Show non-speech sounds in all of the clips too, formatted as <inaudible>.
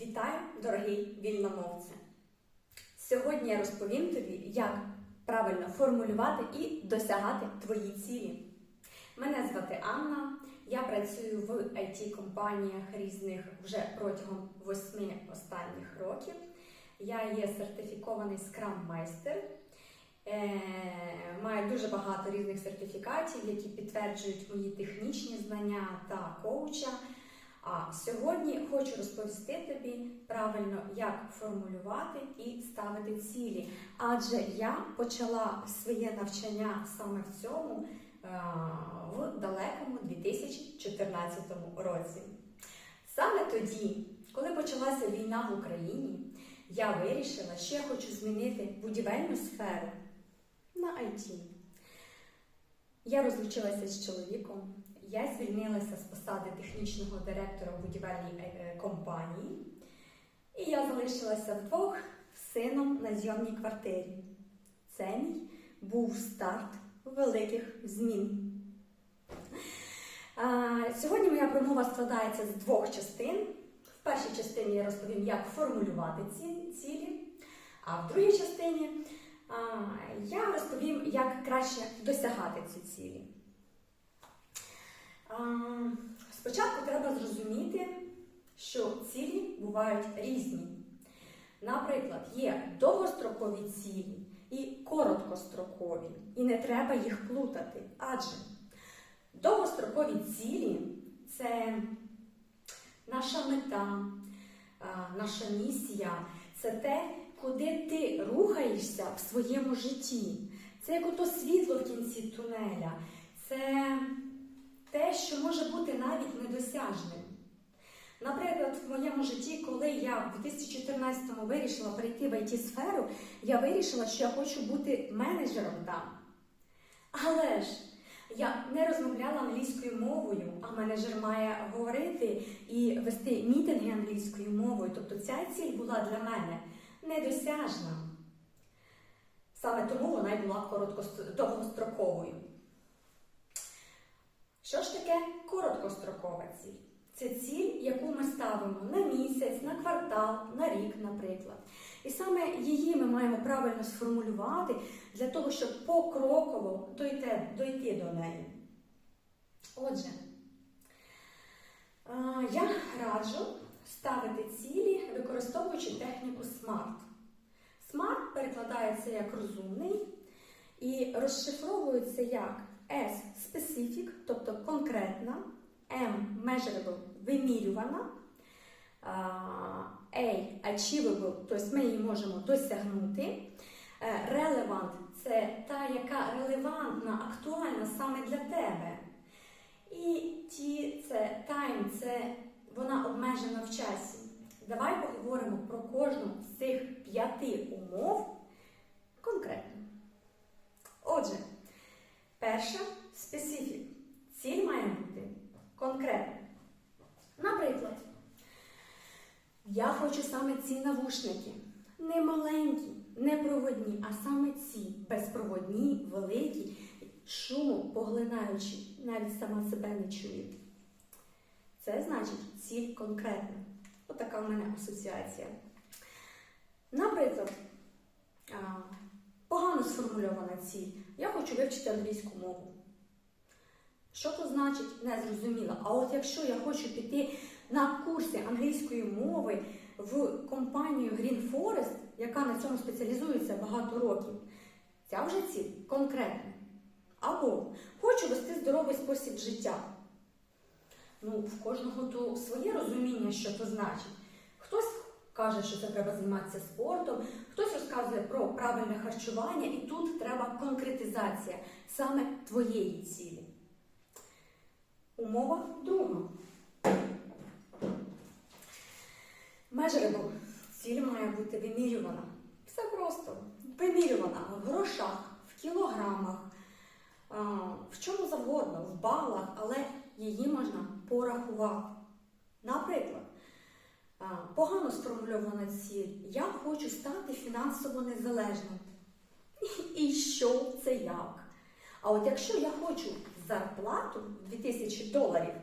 Вітаю, дорогий вільномовце! Сьогодні я розповім тобі, як правильно формулювати і досягати твої цілі. Мене звати Анна, я працюю в IT-компаніях різних вже протягом восьми останніх років. Я є сертифікований скрам-майстер. Е, Маю дуже багато різних сертифікатів, які підтверджують мої технічні знання та коуча. А сьогодні хочу розповісти тобі правильно, як формулювати і ставити цілі. Адже я почала своє навчання саме в цьому е, в далекому 2014 році. Саме тоді, коли почалася війна в Україні, я вирішила, що я хочу змінити будівельну сферу на IT. Я розлучилася з чоловіком. Я звільнилася з посади технічного директора будівельній е, е, компанії, і я залишилася вдвох з сином на зйомній квартирі. Це мій був старт великих змін. Сьогодні моя промова складається з двох частин. В першій частині я розповім, як формулювати ці цілі, а в другій частині я розповім, як краще досягати ці цілі. Спочатку треба зрозуміти, що цілі бувають різні. Наприклад, є довгострокові цілі і короткострокові, і не треба їх плутати. Адже довгострокові цілі це наша мета, наша місія, це те, куди ти рухаєшся в своєму житті. Це як ото світло в кінці тунеля. Це те, що може бути навіть недосяжним. Наприклад, в моєму житті, коли я в 2014-му вирішила перейти в IT-сферу, я вирішила, що я хочу бути менеджером там. Але ж я не розмовляла англійською мовою, а менеджер має говорити і вести мітинги англійською мовою. Тобто ця ціль була для мене недосяжна. Саме тому вона й була довгостроковою. Що ж таке короткострокова ціль? Це ціль, яку ми ставимо на місяць, на квартал, на рік, наприклад. І саме її ми маємо правильно сформулювати для того, щоб покроково дойти, дойти до неї. Отже, я раджу ставити цілі, використовуючи техніку SMART. SMART перекладається як розумний і розшифровується як S specific, тобто конкретна, M measurable вимірювана, A achievable, тобто ми її можемо досягнути. Е, Relevant це та, яка релевантна, актуальна саме для тебе. І T це time, це вона обмежена в часі. Давай поговоримо про кожну з цих п'яти умов конкретно. Отже, перша специфік. Ціль має бути конкретна. Наприклад, я хочу саме ці навушники. Не маленькі, не проводні, а саме ці безпроводні, великі, шуму поглинаючі, навіть сама себе не чую. Це значить ціль конкретна. Отака в мене асоціація. Наприклад, сформульована ціль. Я хочу вивчити англійську мову. Що то значить, не зрозуміло. А от якщо я хочу піти на курси англійської мови в компанію Green Forest, яка на цьому спеціалізується багато років, ця вже ціль конкретна. Або хочу вести здоровий спосіб життя. Ну, в кожного то своє розуміння, що це значить. Каже, що це треба займатися спортом, хтось розказує про правильне харчування, і тут треба конкретизація саме твоєї цілі. Умова друга. Measurable. Ціль має бути вимірювана. Все просто. Вимірювана в грошах, в кілограмах, в чому завгодно, в балах, але її можна порахувати. Наприклад, погано сформульована ціль. Я хочу стати фінансово незалежним. <laughs> І що це як? А от якщо я хочу зарплату 2000 доларів,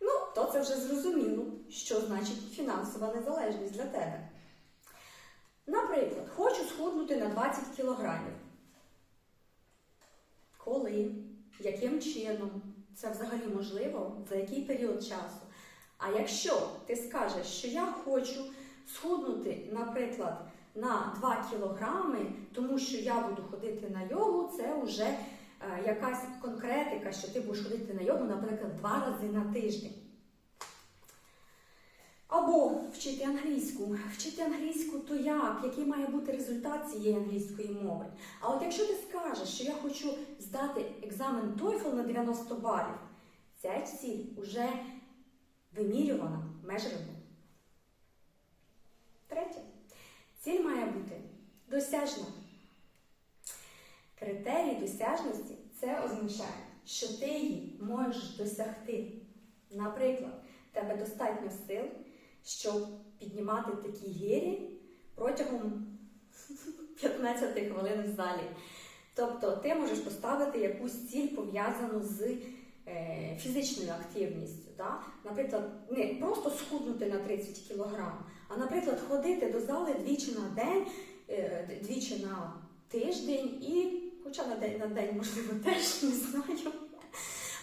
ну, то це вже зрозуміло, що значить фінансова незалежність для тебе. Наприклад, хочу схуднути на 20 кілограмів. Коли? Яким чином? Це взагалі можливо? За який період часу? А якщо ти скажеш, що я хочу схуднути, наприклад, на 2 кілограми, тому що я буду ходити на йогу, це вже е, якась конкретика, що ти будеш ходити на йогу, наприклад, два рази на тиждень. Або вчити англійську. Вчити англійську то як? Який має бути результат цієї англійської мови? А от якщо ти скажеш, що я хочу здати екзамен TOEFL на 90 балів, ця ціль вже вимірювана, межрана. Третє. Ціль має бути досяжна. Критерій досяжності це означає, що ти її можеш досягти. Наприклад, тебе достатньо сил, щоб піднімати такі гірі протягом <laughs> 15 хвилин в залі. Тобто ти можеш поставити якусь ціль пов'язану з е, фізичною активністю. Да? Наприклад, не просто схуднути на 30 кг, а, наприклад, ходити до зали двічі на день, е, двічі на тиждень і, хоча на день на день, можливо, <laughs> теж не знаю.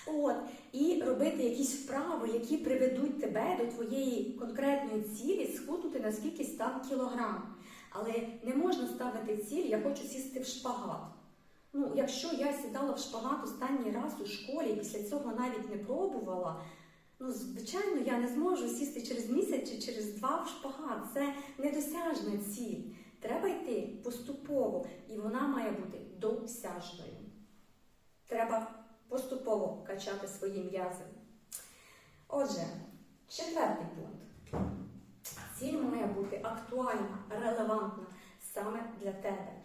От, і робити якісь вправи, які приведуть тебе до твоєї конкретної цілі схуднути на скількись там кілограм. Але не можна ставити ціль, я хочу сісти в шпагат. Ну, якщо я сідала в шпагат останній раз у школі і після цього навіть не пробувала, ну, звичайно, я не зможу сісти через місяць чи через два в шпагат. Це недосяжна ціль. Треба йти поступово, і вона має бути досяжною. Треба поступово качати свої м'язи. Отже, четвертий пункт. Ціль має бути актуальна, релевантна саме для тебе.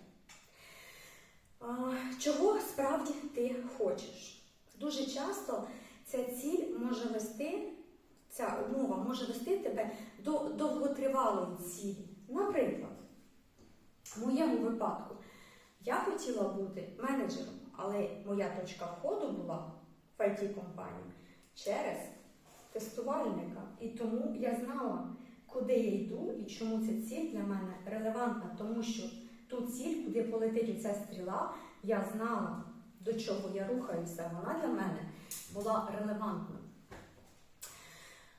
Чого справді ти хочеш? Дуже часто ця ціль може вести, ця умова може вести тебе до довготривалої цілі. Наприклад, в моєму випадку я хотіла бути менеджером, але моя точка входу була в it компанію через тестувальника. І тому я знала, куди я йду і чому ця ціль для мене релевантна, тому що ту ціль, куди полетить ця стріла, я знала, до чого я рухаюся. Вона для мене була релевантна.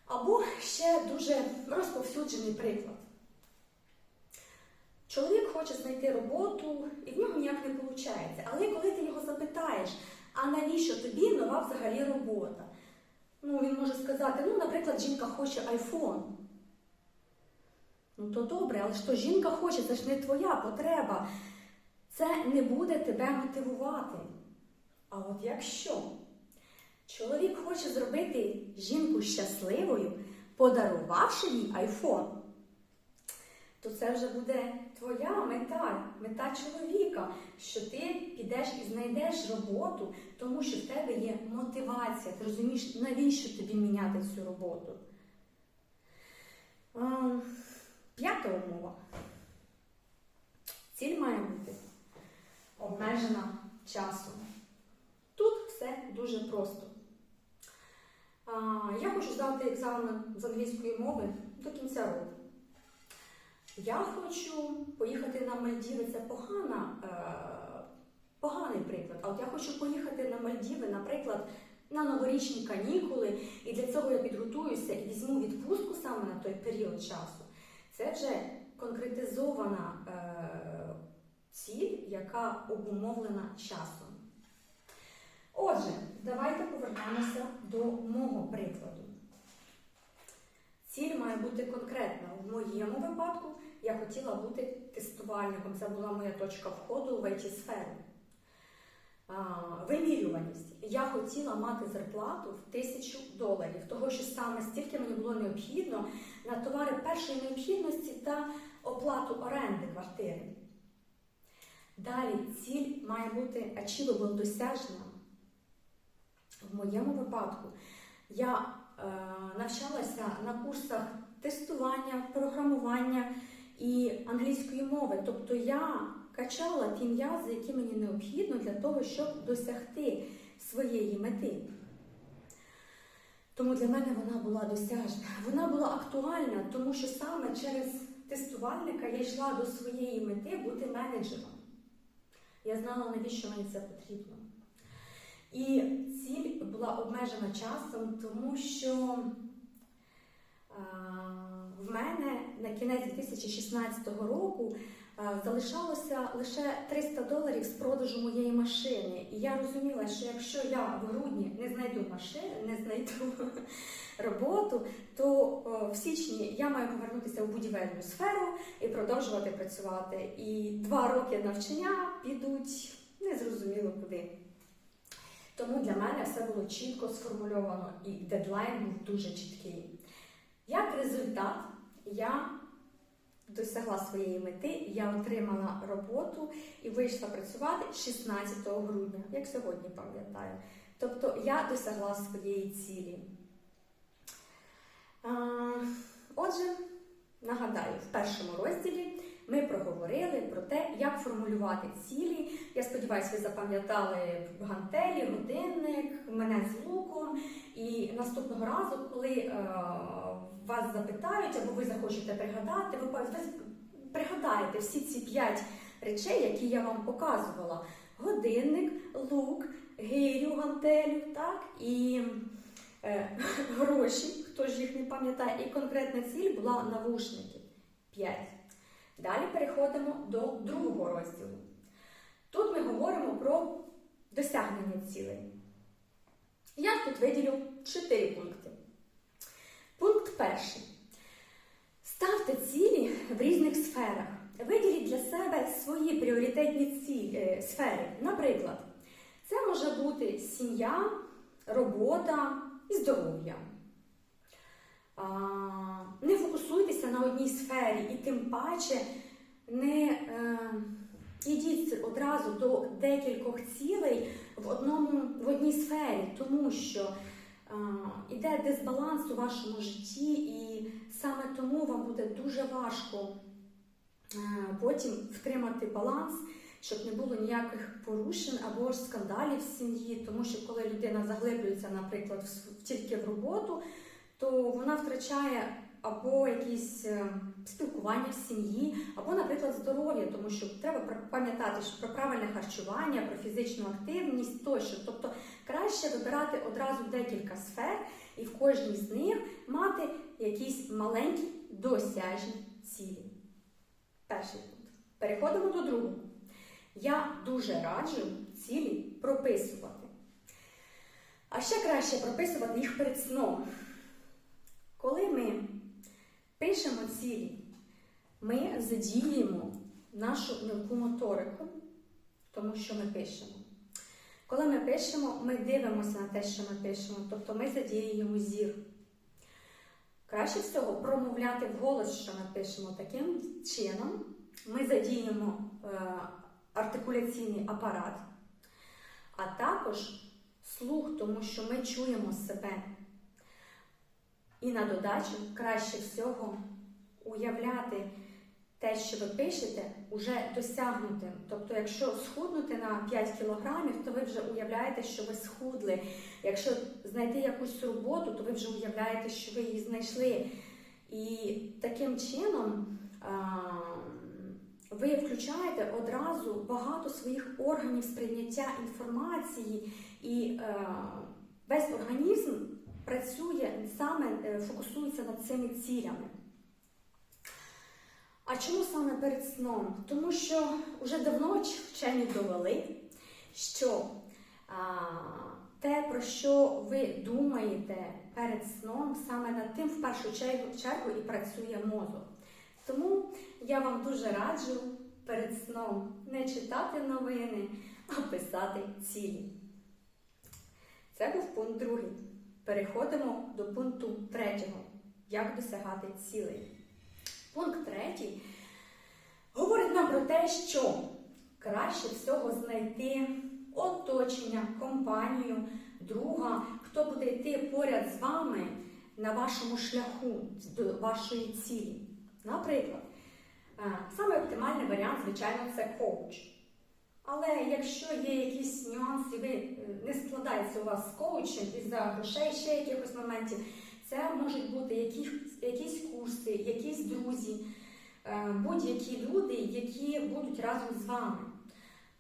Або ще дуже розповсюджений приклад. Чоловік хоче знайти роботу, і в нього ніяк не виходить. Але коли ти його запитаєш, а навіщо тобі нова взагалі робота? Ну, він може сказати, ну, наприклад, жінка хоче айфон. Ну, то добре, але що жінка хоче, це ж не твоя потреба. Це не буде тебе мотивувати. А от якщо чоловік хоче зробити жінку щасливою, подарувавши їй айфон, то це вже буде твоя мета, мета чоловіка, що ти підеш і знайдеш роботу, тому що в тебе є мотивація. Ти розумієш, навіщо тобі міняти цю роботу? П'ята умова. Ціль має бути обмежена часом. Все дуже просто. Я хочу здати екзамен з англійської мови до кінця року. Я хочу поїхати на Мальдіви. Це погана, е, поганий приклад. А от я хочу поїхати на Мальдіви, наприклад, на новорічні канікули, і для цього я підготуюся і візьму відпустку саме на той період часу. Це вже конкретизована е, ціль, яка обумовлена часом. Отже, давайте повернемося до мого прикладу. Ціль має бути конкретна. В моєму випадку я хотіла бути тестувальником. Це була моя точка входу в it сферу Вимірюваність. Я хотіла мати зарплату в тисячу доларів, того що саме стільки мені було необхідно на товари першої необхідності та оплату оренди квартири. Далі ціль має бути achievable, досяжна. В моєму випадку я е, навчалася на курсах тестування, програмування і англійської мови. Тобто я качала ті м'язи, які мені необхідно для того, щоб досягти своєї мети. Тому для мене вона була досяжна. Вона була актуальна, тому що саме через тестувальника я йшла до своєї мети бути менеджером. Я знала, навіщо мені це потрібно. І ціль була обмежена часом, тому що в мене на кінець 2016 року залишалося лише 300 доларів з продажу моєї машини. І я розуміла, що якщо я в грудні не знайду машину, не знайду <laughs> роботу, то в січні я маю повернутися в будівельну сферу і продовжувати працювати. І два роки навчання підуть незрозуміло куди. Тому для мене все було чітко сформульовано і дедлайн був дуже чіткий. Як результат, я досягла своєї мети, я отримала роботу і вийшла працювати 16 грудня, як сьогодні пам'ятаю. Тобто я досягла своєї цілі. Отже, нагадаю, в першому розділі ми проговорили про те, як формулювати цілі. Я сподіваюся, ви запам'ятали гантелі, годинник, мене з луком. І наступного разу, коли е, вас запитають або ви захочете пригадати, ви, пригадаєте всі ці п'ять речей, які я вам показувала: годинник, лук, гирю, гантелю, так і е, <laughs> гроші, хто ж їх не пам'ятає, і конкретна ціль була навушники. П'ять. Далі переходимо до другого розділу. Тут ми говоримо про досягнення цілей. Я тут виділю чотири пункти. Пункт перший. Ставте цілі в різних сферах. Виділіть для себе свої пріоритетні цілі, е, сфери. Наприклад, це може бути сім'я, робота і здоров'я. Не фокусуйтеся на одній сфері і тим паче не е, ідіть одразу до декількох цілей в, одному, в одній сфері, тому що е, іде дисбаланс у вашому житті, і саме тому вам буде дуже важко е, потім втримати баланс. Щоб не було ніяких порушень або ж скандалів в сім'ї, тому що коли людина заглиблюється, наприклад, в, тільки в роботу, то вона втрачає або якісь е, спілкування в сім'ї, або, наприклад, здоров'я, тому що треба пам'ятати що про правильне харчування, про фізичну активність тощо. Тобто краще вибирати одразу декілька сфер і в кожній з них мати якісь маленькі досяжні цілі. Перший пункт. Переходимо до другого. Я дуже раджу цілі прописувати. А ще краще прописувати їх перед сном. Коли ми пишемо цілі, ми задіємо нашу мілку моторику, тому що ми пишемо. Коли ми пишемо, ми дивимося на те, що ми пишемо, тобто ми задіюємо зір. Краще всього промовляти вголос, що ми пишемо таким чином, ми задіємо е, артикуляційний апарат, а також слух, тому що ми чуємо себе. І на додачу краще всього уявляти те, що ви пишете, уже досягнутим. Тобто, якщо схуднути на 5 кілограмів, то ви вже уявляєте, що ви схудли. Якщо знайти якусь роботу, то ви вже уявляєте, що ви її знайшли. І таким чином ви включаєте одразу багато своїх органів сприйняття інформації, і весь організм е, фокусується над цими цілями. А чому саме перед сном? Тому що вже давно вчені довели, що а, те, про що ви думаєте перед сном, саме над тим в першу чергу і працює мозок. Тому я вам дуже раджу перед сном не читати новини, а писати цілі. Це був пункт другий. Переходимо до пункту третього. Як досягати цілей. Пункт третій говорить нам про те, що краще всього знайти оточення, компанію, друга, хто буде йти поряд з вами на вашому шляху до вашої цілі. Наприклад, саме оптимальний варіант, звичайно, це коуч. Але якщо є якісь нюанси, ви е, не складається у вас з коучем із-за грошей, ще якихось моментів, це можуть бути якісь, якісь курси, якісь друзі, е, будь-які люди, які будуть разом з вами.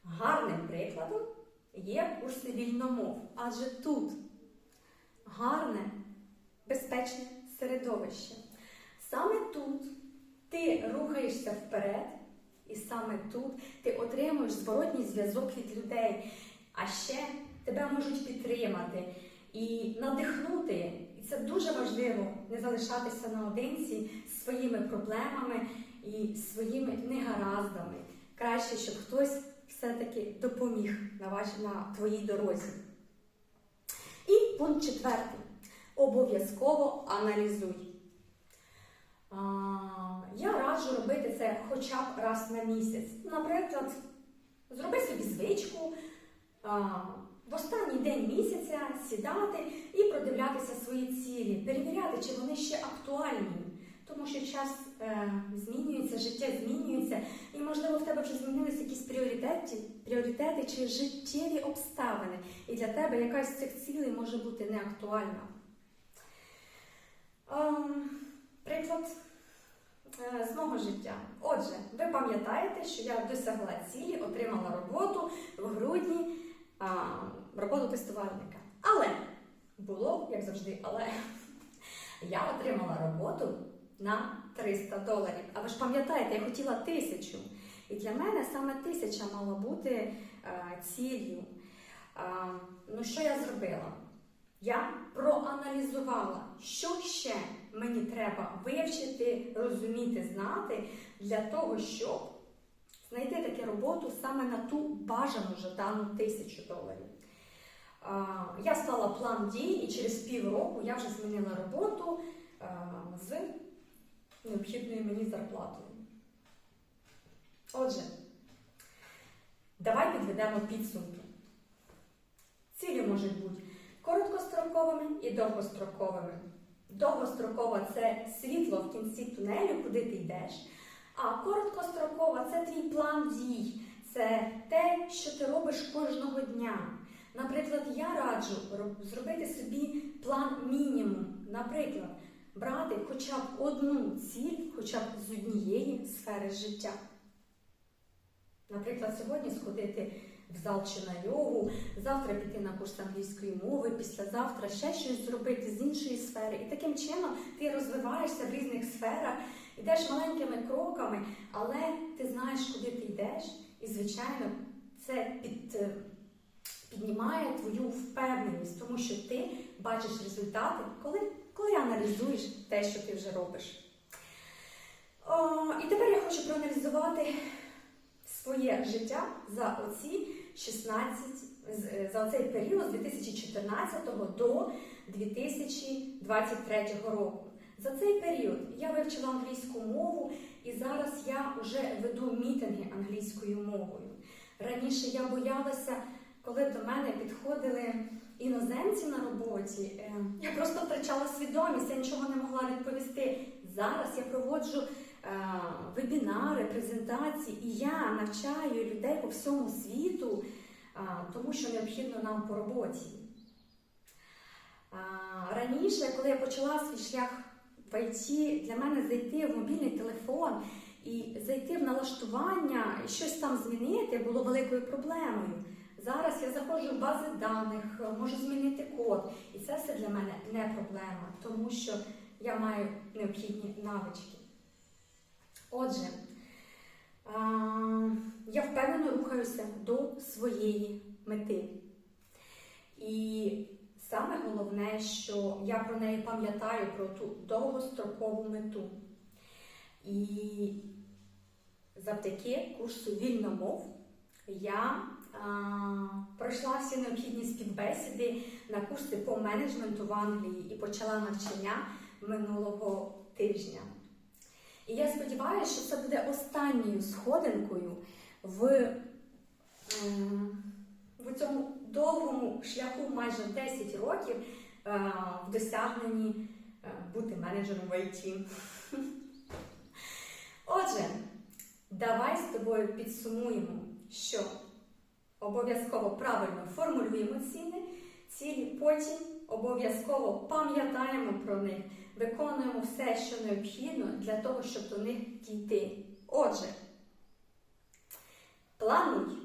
Гарним прикладом є курси вільномов, адже тут гарне, безпечне середовище. Саме тут ти рухаєшся вперед, і саме тут ти отримуєш зворотній зв'язок від людей, а ще тебе можуть підтримати і надихнути. І це дуже важливо не залишатися наодинці з своїми проблемами і своїми негараздами. Краще, щоб хтось все-таки допоміг на, ваш, на твоїй дорозі. І пункт четвертий. Обов'язково аналізуй. А, я раджу робити це хоча б раз на місяць. Наприклад, зроби собі звичку а, в останній день місяця сідати і продивлятися свої цілі, перевіряти, чи вони ще актуальні. Тому що час е, змінюється, життя змінюється, і, можливо, в тебе вже змінилися якісь пріоритети, пріоритети чи життєві обставини. І для тебе якась з цих цілей може бути неактуальна. Ем, приклад з мого життя. Отже, ви пам'ятаєте, що я досягла цілі, отримала роботу в грудні, а, роботу тестувальника. Але було, як завжди, але <laughs> я отримала роботу на 300 доларів. А ви ж пам'ятаєте, я хотіла тисячу. І для мене саме тисяча мала бути е, ціллю. Е, ну, що я зробила? Я проаналізувала, що ще мені треба вивчити, розуміти, знати для того, щоб знайти таку роботу саме на ту бажану жадану тисячу доларів. Я склала план дій і через півроку я вже змінила роботу з необхідною мені зарплатою. Отже, давай підведемо підсумки. Цілі можуть бути короткостроковими і довгостроковими. Довгострокова це світло в кінці тунелю, куди ти йдеш. А короткострокова це твій план дій, це те, що ти робиш кожного дня. Наприклад, я раджу зробити собі план мінімум. Наприклад, брати хоча б одну ціль, хоча б з однієї сфери життя. Наприклад, сьогодні сходити в зал чи на йогу, завтра піти на курс англійської мови, післязавтра ще щось зробити з іншої сфери. І таким чином ти розвиваєшся в різних сферах, йдеш маленькими кроками, але ти знаєш, куди ти йдеш, і, звичайно, це під, е, піднімає твою впевненість, тому що ти бачиш результати, коли, коли аналізуєш те, що ти вже робиш. О, і тепер я хочу проаналізувати своє життя за оці 16, з- за цей період з 2014 до 2023 року. За цей період я вивчила англійську мову і зараз я вже веду мітинги англійською мовою. Раніше я боялася, коли до мене підходили іноземці на роботі, е, я просто втрачала свідомість, я нічого не могла відповісти. Зараз я проводжу е, вебінари, презентації, і я навчаю людей по всьому світу, тому що необхідно нам по роботі. Раніше, коли я почала свій шлях в IT, для мене зайти в мобільний телефон і зайти в налаштування і щось там змінити було великою проблемою. Зараз я заходжу в бази даних, можу змінити код, і це все для мене не проблема, тому що я маю необхідні навички. Отже, я впевнено рухаюся до своєї мети. І саме головне, що я про неї пам'ятаю, про ту довгострокову мету. І завдяки курсу вільномов я а, пройшла всі необхідні співбесіди на курси по менеджменту в Англії і почала навчання минулого тижня. І я сподіваюся, що це буде останньою сходинкою в, в цьому довгому шляху майже 10 років е, в досягненні е, бути менеджером в IT. <laughs> Отже, давай з тобою підсумуємо, що обов'язково правильно формулюємо ціни, цілі, потім обов'язково пам'ятаємо про них, виконуємо все, що необхідно для того, щоб до них дійти. Отже, плануй,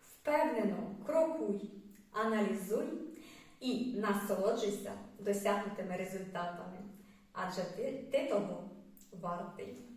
впевнено крокуй, аналізуй і насолоджуйся досягнутими результатами. Адже ти, ти того вартий.